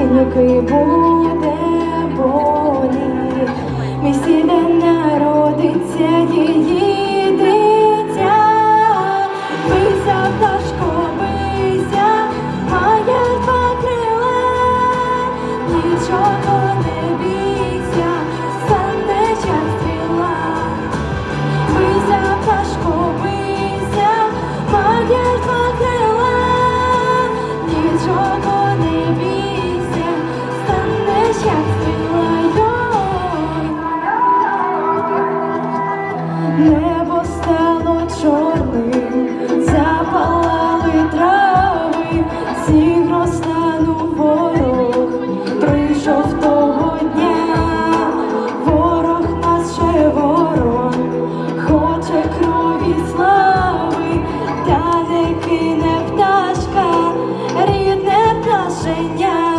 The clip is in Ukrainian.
Жінки буде болі, місці де народиться її дитя, бийся, пташко, бийся, має два крила, нічого не бійся. Небо стало чорним, запалали трави, сніг розтанув ворог, прийшов того дня, ворог нас ворог, хоче крові слави, та не кине пташка, рідне пташеня.